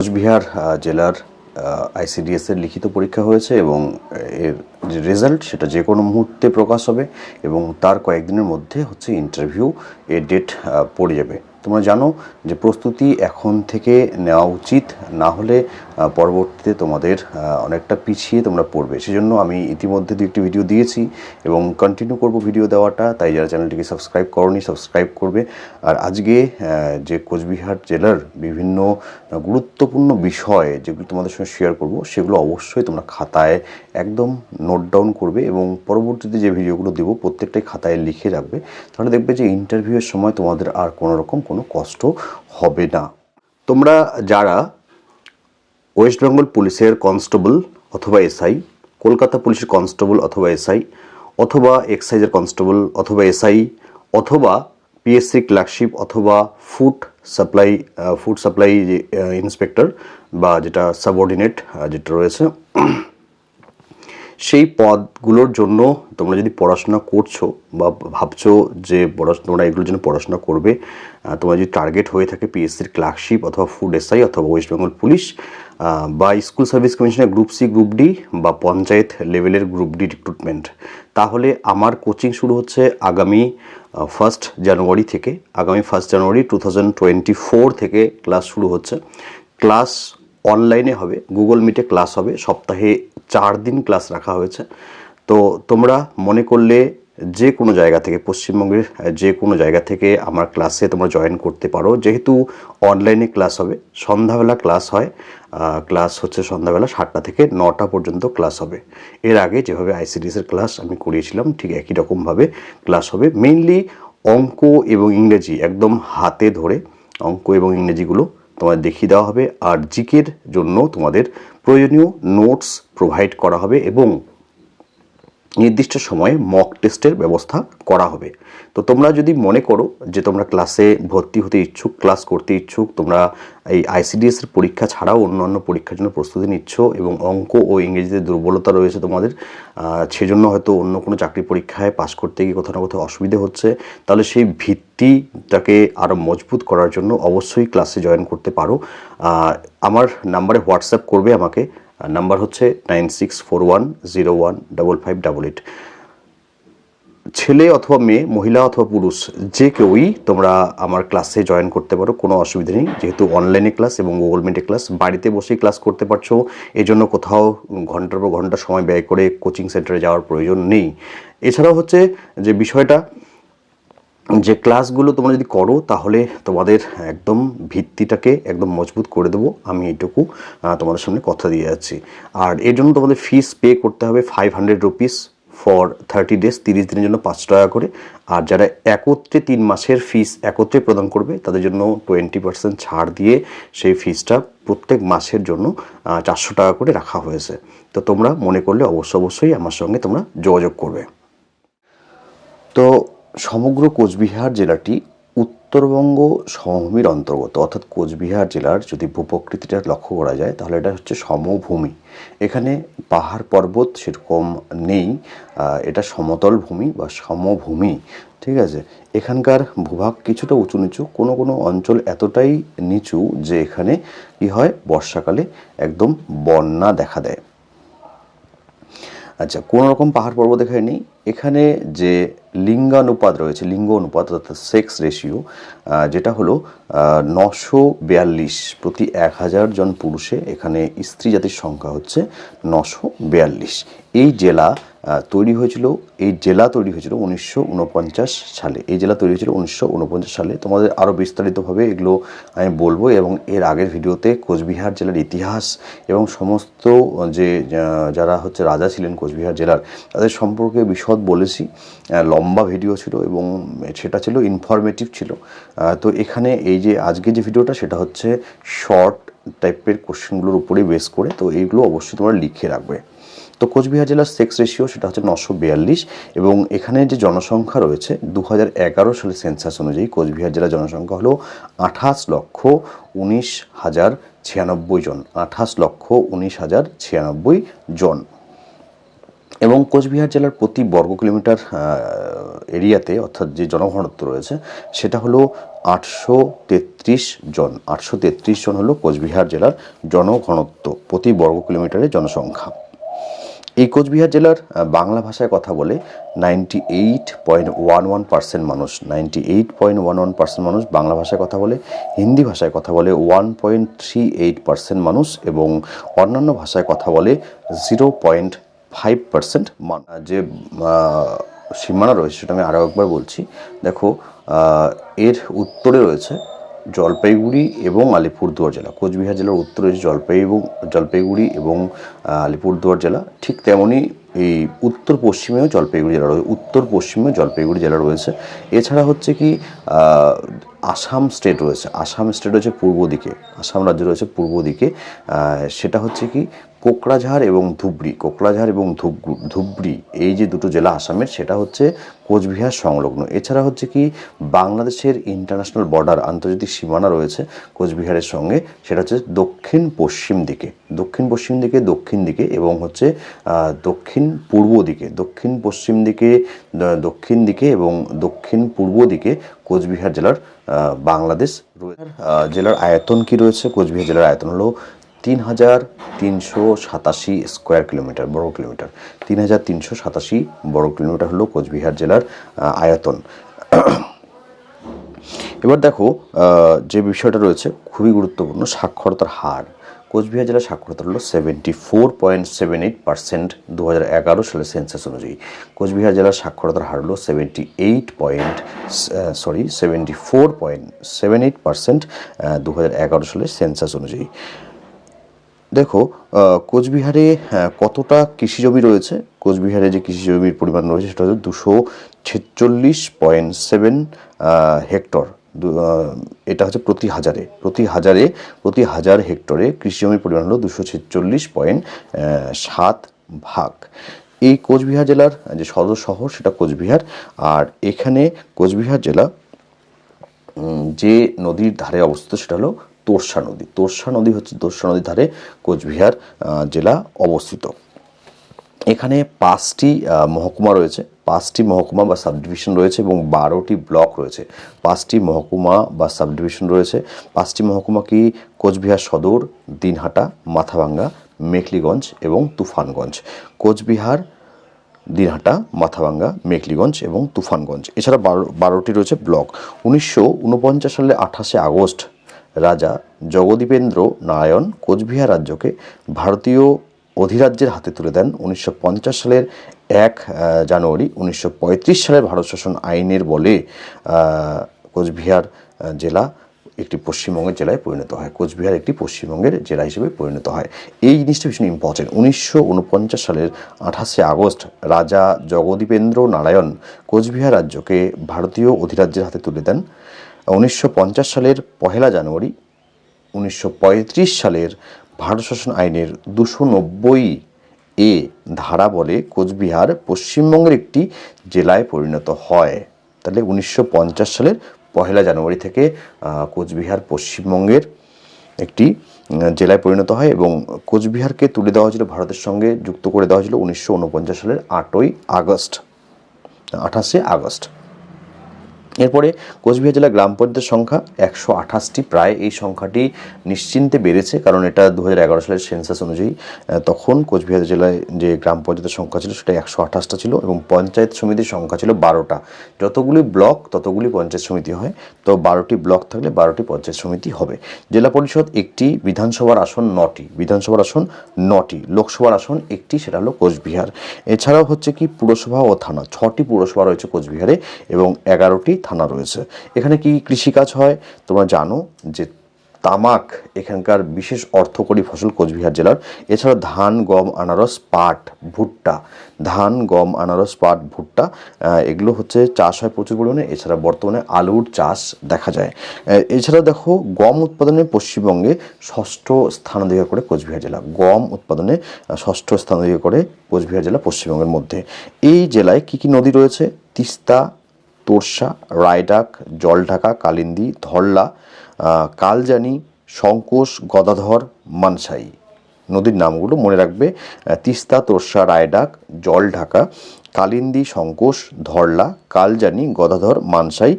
কোচবিহার জেলার আইসিডিএস এর লিখিত পরীক্ষা হয়েছে এবং এর যে রেজাল্ট সেটা যে কোনো মুহূর্তে প্রকাশ হবে এবং তার কয়েকদিনের মধ্যে হচ্ছে ইন্টারভিউ এর ডেট পড়ে যাবে। তোমরা জানো যে প্রস্তুতি এখন থেকে নেওয়া উচিত, না হলে পরবর্তীতে তোমাদের অনেকটা পিছিয়ে তোমরা পড়বে। সেজন্য আমি ইতিমধ্যে দু একটি ভিডিও দিয়েছি এবং কন্টিনিউ করব ভিডিও দেওয়াটা। তাই যারা চ্যানেলটিকে সাবস্ক্রাইব করনি সাবস্ক্রাইব করবে। আর আজকে যে কোচবিহার জেলার বিভিন্ন গুরুত্বপূর্ণ বিষয় যেগুলো তোমাদের সঙ্গে শেয়ার করব, সেগুলো অবশ্যই তোমরা খাতায় একদম নোট ডাউন করবে এবং পরবর্তীতে যে ভিডিওগুলো দেবো, প্রত্যেকটাই খাতায় লিখে রাখবে। তাহলে দেখবে যে ইন্টারভিউয়ের সময় তোমাদের আর কোনো রকম কোনো কষ্ট হবে না। তোমরা যারা ওয়েস্ট বেঙ্গল পুলিশের কনস্টেবল অথবা এসআই, কলকাতা পুলিশের কনস্টেবল অথবা এসআই, অথবা এক্সাইজের কনস্টেবল অথবা এসআই, অথবা পিএসসি ক্লার্কশিপ অথবা food supply food supply inspector বা যেটা সাবঅর্ডিনেট যেটা রয়েছে সেই পদগুলোর জন্য তোমরা যদি পড়াশোনা করছ বা ভাবছ যে পড়াশোনা তোমরা এগুলোর জন্য পড়াশোনা করবে তোমার যদি টার্গেট হয়ে থাকে পিএসসির ক্লার্কশিপ অথবা ফুড এসআই অথবা ওয়েস্ট বেঙ্গল পুলিশ বা স্কুল সার্ভিস কমিশনের গ্রুপ সি গ্রুপ ডি বা পঞ্চায়েত লেভেলের গ্রুপ ডি রিক্রুটমেন্ট তাহলে আমার কোচিং শুরু হচ্ছে আগামী ফার্স্ট জানুয়ারি থেকে। আগামী first January two thousand twenty four থেকে ক্লাস শুরু হচ্ছে। ক্লাস অনলাইনে হবে গুগল মিটে ক্লাস হবে, সপ্তাহে চার দিন ক্লাস রাখা হয়েছে। তো তোমরা মনে করলে যে কোনো জায়গা থেকে, পশ্চিমবঙ্গের যে কোনো জায়গা থেকে আমার ক্লাসে তোমরা জয়েন করতে পারো। যেহেতু অনলাইনে ক্লাস হবে, সন্ধ্যাবেলা ক্লাস হয় ক্লাস হচ্ছে সন্ধ্যাবেলা সাতটা থেকে নটা পর্যন্ত ক্লাস হবে। এর আগে যেভাবে আইসিডিএসের ক্লাস আমি করিয়েছিলাম, ঠিক একই রকমভাবে ক্লাস হবে। মেইনলি অঙ্ক এবং ইংরেজি একদম হাতে ধরে, অঙ্ক এবং ইংরেজিগুলো তোমাদের দেখিয়ে দেওয়া হবে আর জিকের জন্য তোমাদের প্রয়োজনীয় নোটস প্রোভাইড করা হবে এবং নির্দিষ্ট সময়ে মক টেস্টের ব্যবস্থা করা হবে। তো তোমরা যদি মনে করো যে তোমরা ক্লাসে ভর্তি হতে ইচ্ছুক ক্লাস করতে ইচ্ছুক, তোমরা এই আইসিডিএস এর পরীক্ষা ছাড়াও অন্যান্য পরীক্ষার জন্য প্রস্তুতি নিচ্ছ এবং অঙ্ক ও ইংরেজিতে দুর্বলতা রয়েছে তোমাদের সেজন্য হয়তো অন্য কোনো চাকরি পরীক্ষায় পাশ করতে গিয়ে কোথাও না কোথাও অসুবিধে হচ্ছে, তাহলে সেই ভিত্তিটাকে আরও মজবুত করার জন্য অবশ্যই ক্লাসে জয়েন করতে পারো। আমার নাম্বারে হোয়াটসঅ্যাপ করবে আমাকে নাম্বার হচ্ছে nine six four one zero one double five double eight. ছেলে অথবা মেয়ে, মহিলা অথবা পুরুষ, যে কেউই তোমরা আমার ক্লাসে জয়েন করতে পারো, কোনো অসুবিধা নেই। যেহেতু অনলাইনে ক্লাস এবং গুগল মিটে ক্লাস, বাড়িতে বসেই ক্লাস করতে পারছ এই জন্য কোথাও ঘণ্টার পর ঘণ্টা সময় ব্যয় করে কোচিং সেন্টারে যাওয়ার প্রয়োজন নেই। এছাড়াও হচ্ছে যে বিষয়টা যে ক্লাসগুলো তোমরা যদি করো, তাহলে তোমাদের একদম ভিত্তিটাকে একদম মজবুত করে দেবো। আমি এইটুকু তোমাদের সামনে কথা দিয়ে যাচ্ছি। আর এর জন্য তোমাদের ফিস পে করতে হবে five hundred rupees for thirty days তিরিশ দিনের জন্য পাঁচশো টাকা করে। আর যারা একত্রে তিন মাসের ফিস একত্রে প্রদান করবে, তাদের জন্য টোয়েন্টি পার্সেন্ট ছাড় দিয়ে সেই ফিসটা প্রত্যেক মাসের জন্য চারশো টাকা করে রাখা হয়েছে। তো তোমরা মনে করলে অবশ্য অবশ্যই আমার সঙ্গে তোমরা যোগাযোগ করবে। তো সমগ্র কোচবিহার জেলাটি উত্তরবঙ্গ সমভূমির অন্তর্গত। অর্থাৎ কোচবিহার জেলার যদি ভূপ্রকৃতিটা লক্ষ্য করা যায়, তাহলে এটা হচ্ছে সমভূমি। এখানে পাহাড় পর্বত সেরকম নেই এটা সমতল ভূমি বা সমভূমি, ঠিক আছে? এখানকার ভূভাগ কিছুটা উঁচু নিচু, কোনো কোনো অঞ্চল এতটাই নিচু যে এখানে কি হয়, বর্ষাকালে একদম বন্যা দেখা দেয়। আচ্ছা কোনো রকম পাহাড় পর্বত দেখায় নেই। এখানে যে লিঙ্গানুপাত রয়েছে, লিঙ্গ অনুপাত, অর্থাৎ সেক্স রেশিও যেটা হলো নশো বিয়াল্লিশ প্রতি এক হাজার জন পুরুষে এখানে স্ত্রী জাতির সংখ্যা হচ্ছে নশো বিয়াল্লিশ। এই জেলা তৈরি হয়েছিল, এই জেলা তৈরি হয়েছিল উনিশশো উনপঞ্চাশ সালে। এই জেলা তৈরি হয়েছিল উনিশশো উনপঞ্চাশ সালে। তোমাদের আরও বিস্তারিতভাবে এগুলো আমি বলব এবং এর আগের ভিডিওতে কোচবিহার জেলার ইতিহাস এবং সমস্ত যে যারা হচ্ছে রাজা ছিলেন কোচবিহার জেলার, তাদের সম্পর্কে বিশদ বলেছি। লম্বা ভিডিও ছিল এবং সেটা ছিল ইনফরমেটিভ ছিল। তো এখানে এই যে আজকে যে ভিডিওটা, সেটা হচ্ছে শর্ট টাইপের কোশ্চেনগুলোর উপরেই বেস করে। তো এইগুলো অবশ্যই তোমরা লিখে রাখবে। তো কোচবিহার জেলার সেক্স রেশিও সেটা হচ্ছে নশো বিয়াল্লিশ এবং এখানে যে জনসংখ্যা রয়েছে দু হাজার এগারো সালের সেন্সাস অনুযায়ী কোচবিহার জেলার জনসংখ্যা হলো আঠাশ লক্ষ উনিশ হাজার ছিয়ানব্বই জন, আঠাশ লক্ষ উনিশ হাজার ছিয়ানব্বই জন। এবং কোচবিহার জেলার প্রতি বর্গ কিলোমিটার এরিয়াতে অর্থাৎ যে জনঘনত্ব রয়েছে, সেটা হলো আটশো তেত্রিশ জন। আটশো তেত্রিশ জন হলো কোচবিহার জেলার জনঘনত্ব প্রতি বর্গ কিলোমিটারে জনসংখ্যা। এই কোচবিহার জেলার বাংলা ভাষায় কথা বলে ninety eight point one one percent মানুষ ninety eight point one one percent মানুষ বাংলা ভাষায় কথা বলে, হিন্দি ভাষায় কথা বলে one point three eight percent মানুষ এবং অন্যান্য ভাষায় কথা বলে জিরো পয়েন্ট ফাইভ পার্সেন্ট যে সীমানা রয়েছে সেটা আমি আরও একবার বলছি। দেখো এর উত্তরে রয়েছে জলপাইগুড়ি এবং আলিপুরদুয়ার জেলা। কোচবিহার জেলার উত্তরে জলপাই এবং জলপাইগুড়ি এবং আলিপুরদুয়ার জেলা, ঠিক তেমনই এই উত্তর পশ্চিমেও জলপাইগুড়ি জেলা রয়েছে, উত্তর পশ্চিমেও জলপাইগুড়ি জেলা রয়েছে। এছাড়া হচ্ছে কি আসাম স্টেট রয়েছে। আসাম স্টেট রয়েছে পূর্ব দিকে, আসাম রাজ্য রয়েছে পূর্ব দিকে। সেটা হচ্ছে কি কোকরাঝাড় এবং ধুবড়ি কোকরাঝাড় এবং ধুব- ধুবড়ি, এই যে দুটো জেলা আসামের, সেটা হচ্ছে কোচবিহার সংলগ্ন। এছাড়া হচ্ছে কি, বাংলাদেশের ইন্টারন্যাশনাল বর্ডার আন্তর্জাতিক সীমানা রয়েছে কোচবিহারের সঙ্গে, সেটা হচ্ছে দক্ষিণ পশ্চিম দিকে। দক্ষিণ পশ্চিম দিকে, দক্ষিণ দিকে এবং হচ্ছে দক্ষিণ পূর্ব দিকে। দক্ষিণ পশ্চিম দিকে দক্ষিণ দিকে এবং দক্ষিণ পূর্ব দিকে কোচবিহার জেলার বাংলাদেশ জেলার আয়তন কি রয়েছে? কোচবিহার জেলার আয়তন হলো তিন হাজার তিনশো সাতাশি স্কোয়ার কিলোমিটার, বর্গ কিলোমিটার। তিন হাজার তিনশো সাতাশি বর্গ কিলোমিটার হলো কোচবিহার জেলার আয়তন। এবার দেখো যে বিষয়টা রয়েছে, খুবই গুরুত্বপূর্ণ, সাক্ষরতার হার। কোচবিহার জেলার সাক্ষরতা হলো seventy four point seven eight percent দু হাজার এগারো সালের সেন্সাস অনুযায়ী। কোচবিহার জেলার সাক্ষরতার হার হলো seventy eight point sorry seventy four point seven eight percent দু হাজার এগারো সালের সেন্সাস অনুযায়ী। দেখো কোচবিহারে কতটা কৃষি জমি রয়েছে? কোচবিহারে যে কৃষি জমির পরিমাণ রয়েছে সেটা হচ্ছে দুশো ছেচল্লিশ পয়েন্ট সেভেন হেক্টর। এটা হচ্ছে প্রতি হাজারে। প্রতি হাজারে, প্রতি হাজার হেক্টরে কৃষি জমির পরিমাণ হলো দুশো ছেচল্লিশ পয়েন্ট সাত ভাগ। এই কোচবিহার জেলার যে সদর শহর সেটা কোচবিহার। আর এখানে কোচবিহার জেলা যে নদীর ধারে অবস্থিত সেটা হলো তোরসা নদী। তোরসা নদী হচ্ছে তোরসা নদীর ধারে কোচবিহার জেলা অবস্থিত। এখানে পাঁচটি মহকুমা রয়েছে। পাঁচটি মহকুমা বা সাব ডিভিশন রয়েছে এবং বারোটি ব্লক রয়েছে। পাঁচটি মহকুমা বা সাব ডিভিশন রয়েছে। পাঁচটি মহকুমা কি কোচবিহার সদর, দিনহাটা, মাথাভাঙ্গা, মেখলিগঞ্জ এবং তুফানগঞ্জ। কোচবিহার, দিনহাটা, মাথাভাঙ্গা, মেখলিগঞ্জ এবং তুফানগঞ্জ। এছাড়া বারো, বারোটি রয়েছে ব্লক। উনিশশো উনপঞ্চাশ সালে আঠাশে আগস্ট রাজা জগদীপেন্দ্র নারায়ণ কোচবিহার রাজ্যকে ভারতীয় অধিরাজ্যের হাতে তুলে দেন উনিশশো পঞ্চাশ সালের এক জানুয়ারি, উনিশশো পঁয়ত্রিশ সালের ভারত শাসন আইনের বলে কোচবিহার জেলা একটি পশ্চিমবঙ্গের জেলায় পরিণত হয়। কোচবিহার একটি পশ্চিমবঙ্গের জেলা হিসেবে পরিণত হয়। এই জিনিসটা ভীষণ ইম্পর্টেন্ট উনিশশো উনপঞ্চাশ সালের আঠাশে আগস্ট, রাজা জগদীপেন্দ্র নারায়ণ কোচবিহার রাজ্যকে ভারতীয় অধিরাজ্যের হাতে তুলে দেন। উনিশশো পঞ্চাশ সালের পহেলা জানুয়ারি, উনিশশো পঁয়ত্রিশ সালের ভারত শাসন আইনের দুশো নব্বই এ ধারা বলে কোচবিহার পশ্চিমবঙ্গের একটি জেলায় পরিণত হয়। তাহলে উনিশশো পঞ্চাশ সালের পহেলা জানুয়ারি থেকে কোচবিহার পশ্চিমবঙ্গের একটি জেলায় পরিণত হয় এবং কোচবিহারকে তুলে দেওয়া হয়েছিল ভারতের সঙ্গে যুক্ত করে দেওয়া হয়েছিল উনিশশো উনপঞ্চাশ সালের আটই আগস্ট, আঠাশে আগস্ট। এরপরে কোচবিহার জেলা গ্রাম পঞ্চায়েতের সংখ্যা একশো আঠাশটি। প্রায় এই সংখ্যাটি নিশ্চিন্তে বেড়েছে, কারণ এটা দু হাজার এগারো সালের সেন্সাস অনুযায়ী তখন কোচবিহার জেলায় যে গ্রাম পঞ্চায়েতের সংখ্যা ছিল সেটা একশো আঠাশটা ছিল এবং পঞ্চায়েত সমিতির সংখ্যা ছিল বারোটা। যতগুলি ব্লক, ততগুলি পঞ্চায়েত সমিতি হয়, তো বারোটি ব্লক থাকলে বারোটি পঞ্চায়েত সমিতি হবে। জেলা পরিষদ একটি, বিধানসভার আসন নটি, বিধানসভার আসন নটি, লোকসভার আসন একটি, সেটা হলো কোচবিহার। এছাড়াও হচ্ছে কি, পুরসভা ও থানা, ছটি পুরসভা রয়েছে কোচবিহারে এবং এগারোটি থানা রয়েছে। এখানে কি কৃষিকাজ হয়? তোমরা জানো যে তামাক, এখানকার বিশেষ অর্থকরী ফসল কোচবিহার জেলার। এছাড়া ধান, গম, আনারস, পাট, ভুট্টা। ধান, গম, আনারস, পাট, ভুট্টা এগুলো হচ্ছে চাষ হয় প্রচুর পরিমাণে। এছাড়া বর্তমানে আলুর চাষ দেখা যায়। এছাড়া দেখো, গম উৎপাদনে পশ্চিমবঙ্গে ষষ্ঠ স্থান অধিকার করে কোচবিহার জেলা। গম উৎপাদনে ষষ্ঠ স্থান অধিকার করে কোচবিহার জেলা পশ্চিমবঙ্গের মধ্যে। এই জেলায় কি কি নদী রয়েছে? তিস্তা তোরসা রায়ডাক জলঢাকা কালিন্দি ধরলা কালজানি শঙ্কোশ গদাধর মানসাই। নদীর নামগুলো মনে রাখবে তিস্তা, তোরসা, রায়ডাক, জল ঢাকা, কালিন্দী সংকোষ ধরলা, কালজানি, গদাধর, মানসাই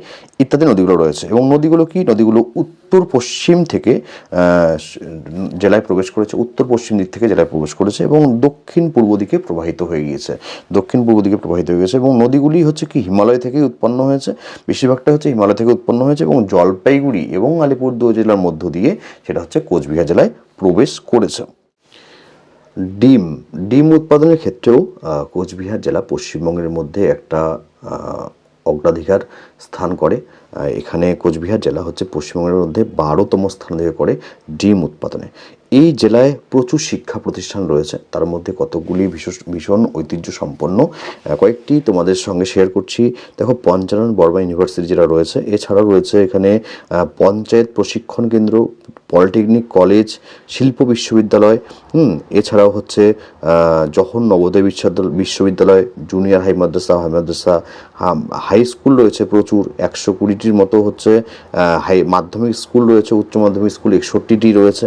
ইত্যাদি নদীগুলো রয়েছে। এবং নদীগুলো কি? নদীগুলো উত্তর পশ্চিম থেকে জেলায় প্রবেশ করেছে, উত্তর পশ্চিম দিক থেকে জেলায় প্রবেশ করেছে এবং দক্ষিণ পূর্ব দিকে প্রবাহিত হয়ে গিয়েছে। দক্ষিণ পূর্ব দিকে প্রবাহিত হয়ে গেছে এবং নদীগুলি হচ্ছে কি? হিমালয় থেকেই উৎপন্ন হয়েছে। বেশিরভাগটা হচ্ছে হিমালয় থেকে উৎপন্ন হয়েছে এবং জলপাইগুড়ি এবং আলিপুরদুয়ার জেলার মধ্য দিয়ে সেটা হচ্ছে কোচবিহার জেলায় প্রবেশ করেছে। ডিম ডিম উৎপাদনের ক্ষেত্রেও কোচবিহার জেলা পশ্চিমবঙ্গের মধ্যে একটা অগ্রাধিকার স্থান করে। এখানে কোচবিহার জেলা হচ্ছে পশ্চিমবঙ্গের মধ্যে বারোতম স্থান থেকে করে ডিম উৎপাদনে। এই জেলায় প্রচুর শিক্ষা প্রতিষ্ঠান রয়েছে, তার মধ্যে কতগুলি ভীষণ ভীষণ ঐতিহ্য সম্পন্ন কয়েকটি তোমাদের সঙ্গে শেয়ার করছি। দেখো, পঞ্চানন বর্মা ইউনিভার্সিটি যেটা রয়েছে, এছাড়াও রয়েছে এখানে পঞ্চায়েত প্রশিক্ষণ কেন্দ্র পলিটেকনিক কলেজ শিল্প বিশ্ববিদ্যালয়, হুম, এছাড়াও হচ্ছে জওহর নবোদয় বিশ্ববিদ্যালয় বিশ্ববিদ্যালয় জুনিয়র হাই মাদ্রাসা হাই মাদ্রাসা হাই স্কুল রয়েছে প্রচুর, একশো কুড়ি কুড়িটির মতো হচ্ছে হাই, মাধ্যমিক স্কুল রয়েছে, উচ্চ মাধ্যমিক স্কুল একষট্টিটি রয়েছে।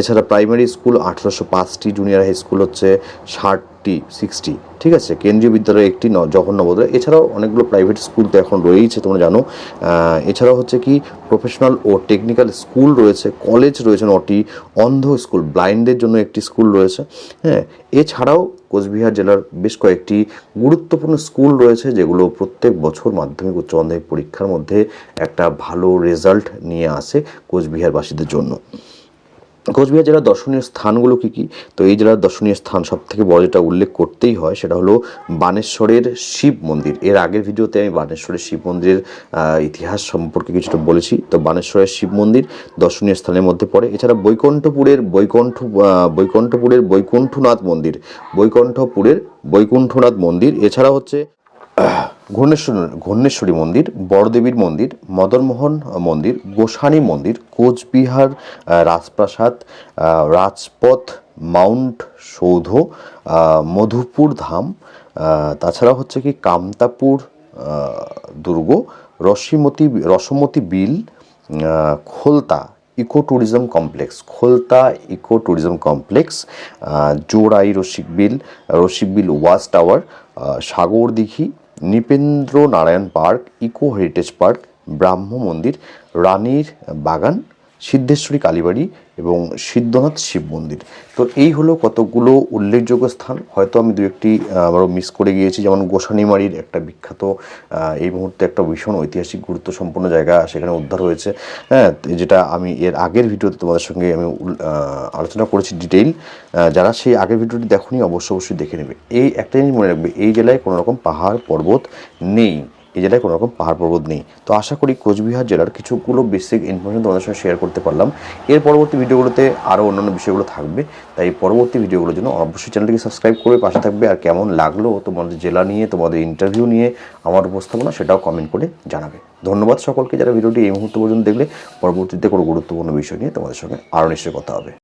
এছাড়া প্রাইমারি স্কুল আঠেরোশো পাঁচটি, জুনিয়র হাই স্কুল হচ্ছে ষাটটি, সিক্সটি। ঠিক আছে? কেন্দ্রীয় বিদ্যালয় একটি ন জওহর নবোদয় এছাড়াও অনেকগুলো প্রাইভেট স্কুল তো এখন রয়েইছে, তোমরা জানো। এছাড়াও হচ্ছে কি, প্রফেশনাল ও টেকনিক্যাল স্কুল রয়েছে, কলেজ রয়েছে নটি, অন্ধ স্কুল, ব্লাইন্ডের জন্য একটি স্কুল রয়েছে। হ্যাঁ এছাড়াও কোচবিহার জেলার বেশ কয়েকটি গুরুত্বপূর্ণ স্কুল রয়েছে, যেগুলো প্রত্যেক বছর মাধ্যমিক উচ্চ মাধ্যমিক পরীক্ষার মধ্যে একটা ভালো রেজাল্ট নিয়ে আসে কোচবিহারবাসীদের জন্য। কোচবিহার জেলার দর্শনীয় স্থানগুলো কি কি? তো এই জেলার দর্শনীয় স্থান সব থেকে বড় যেটা উল্লেখ করতেই হয় সেটা হলো বানেশ্বরের শিব মন্দির। এর আগের ভিডিওতে আমি বানেশ্বরের শিব মন্দিরের ইতিহাস সম্পর্কে কিছুটা বলেছি। তো বানেশ্বরের শিব মন্দির দর্শনীয় স্থানের মধ্যে পড়ে। এছাড়া বৈকুণ্ঠপুরের বৈকুণ্ঠ বৈকুণ্ঠপুরের বৈকুণ্ঠনাথ মন্দির, বৈকুণ্ঠপুরের বৈকুণ্ঠনাথ মন্দির। এছাড়া হচ্ছে ঘূর্ণেশ্বর ঘূর্ণেশ্বরী মন্দির, বড়দেবীর মন্দির, মদনমোহন মন্দির, গোসানি মন্দির, কোচবিহার রাজপ্রাসাদ রাজপথ, মাউন্ট সৌধ মধুপুর ধাম তাছাড়া হচ্ছে কি কামতাপুর দুর্গ, রসিমতি, রসমতি বিল Kholta eco tourism complex, Kholta eco tourism complex Jorai Rasik বিল রসিক বিল watch tower Sagar Dighi Nripendra Narayan park eco heritage park Brahmo Mandir রানীর বাগান সিদ্ধেশ্বরী কালীবাড়ি এবং সিদ্ধনাথ শিব মন্দির। তো এই হলো কতগুলো উল্লেখযোগ্য স্থান। হয়তো আমি দু একটি আবারও মিস করে গিয়েছি। যেমন গোসানিমারির একটা বিখ্যাত এই মুহূর্তে একটা ভীষণ ঐতিহাসিক গুরুত্ব সম্পন্ন জায়গা সেখানে উদ্ধার হয়েছে। হ্যাঁ যেটা আমি এর আগের ভিডিওতে তোমাদের সঙ্গে আমি আলোচনা করেছি ডিটেইল যারা সেই আগের ভিডিওটি দেখোনি অবশ্যই অবশ্যই দেখে নেবে। এই একটা জিনিস মনে রাখবে, এই জেলায় কোনো রকম পাহাড় পর্বত নেই। এই জেলায় কোনো রকম পাহাড় পর্বত নেই। তো আশা করি কোচবিহার জেলার কিছুগুলো বেসিক ইনফরমেশন তোমাদের সঙ্গে শেয়ার করতে পারলাম। এর পরবর্তী ভিডিওগুলোতে আরও অন্যান্য বিষয়গুলো থাকবে। তাই পরবর্তী ভিডিওগুলোর জন্য অবশ্যই চ্যানেলটিকে সাবস্ক্রাইব করে পাশে থাকবে। আর কেমন লাগল তোমাদের জেলা নিয়ে, তোমাদের ইন্টারভিউ নিয়ে, আমার উপস্থাপনা সেটাও কমেন্ট করে জানাবে। ধন্যবাদ সকলকে যারা ভিডিওটি এই মুহূর্ত পর্যন্ত দেখলে। পরবর্তীতে কোনো গুরুত্বপূর্ণ বিষয় নিয়ে তোমাদের সঙ্গে আরও নিশ্চয়ই কথা হবে।